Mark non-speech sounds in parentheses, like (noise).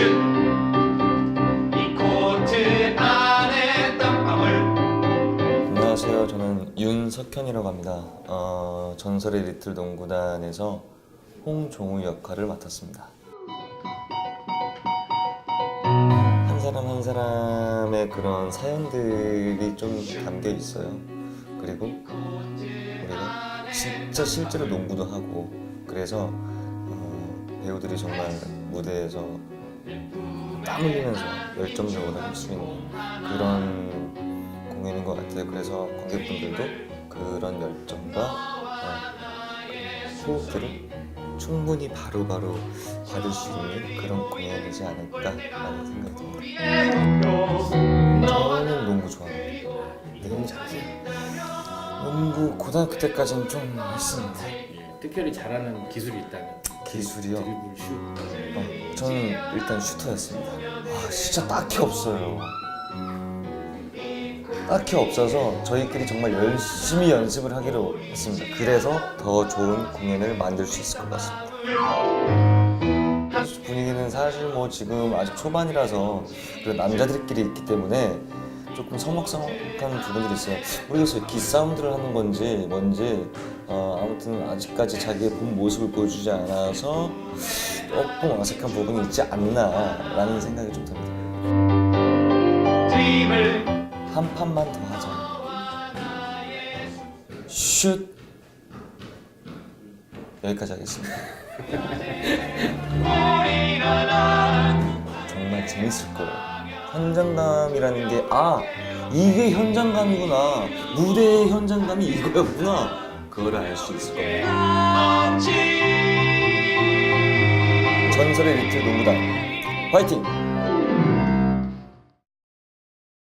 이 코트 안에 땀방울 안녕하세요. 저는 윤석현이라고 합니다. 어, 전설의 리틀 농구단에서 홍종우 역할을 맡았습니다. 한 사람 한 사람의 그런 사연들이 좀 담겨 있어요. 그리고 우리가 진짜 실제로 농구도 하고 그래서 어, 배우들이 정말 무대에서 땀 흘리면서 열정적으로 할 수 있는 그런 공연인 것 같아요. 그래서 관객분들도 그런 열정과 어, 호흡들을 충분히 바로바로 받을 수 있는 그런 공연이지 않을까라는 생각이 듭니다. 저는 농구 좋아합니다. 너무 잘해요. 농구 고등학교 때까지는 좀 했습니다. 특별히 잘하는 기술이 있다면 기술이요. 드리블 슛 어, 저는 일단 슈터였습니다. 아, 진짜 딱히 없어요. 딱히 없어서 저희끼리 정말 열심히 연습을 하기로 했습니다. 그래서 더 좋은 공연을 만들 수 있을 것 같습니다. 분위기는 사실 뭐 지금 아직 초반이라서 그 남자들끼리 있기 때문에 조금 서먹서먹한 부분들이 있어요. 모르겠어요. 기싸움들을 하는 건지 뭔지 어, 아무튼 아직까지 자기의 본 모습을 보여주지 않아서 조금 어색한 부분이 있지 않나라는 생각이 좀 듭니다. 한 판만 더 하자. 슛. 여기까지 하겠습니다. (laughs) 정말 재밌을 거예요. 현장감이라는 게, 아, 이게 현장감이구나. 무대의 현장감이 이거였구나. 그걸 알 수 있을 겁니다. 전설의 리틀 농구단. 화이팅!